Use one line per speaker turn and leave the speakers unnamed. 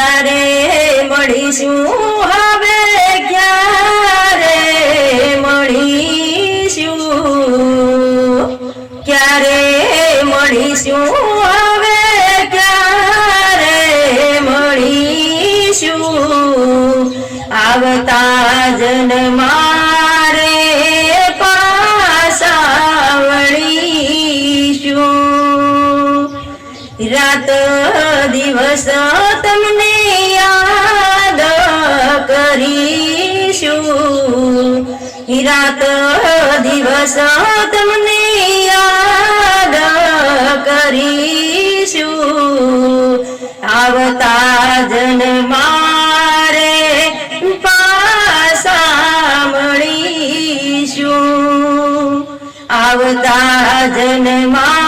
ક્યારે મળીશું? હવે ક્યારે મળીશું? ક્યારે મળીશું? હવે ક્યારે મળીશું? આવતા જન્મારે પાછા વળીશું રાત દિવસ તમને રાત દિવસ તમને યાદ કરીશું. આવતા જન્મારે પાછા મળીશું. આવતા જન્મા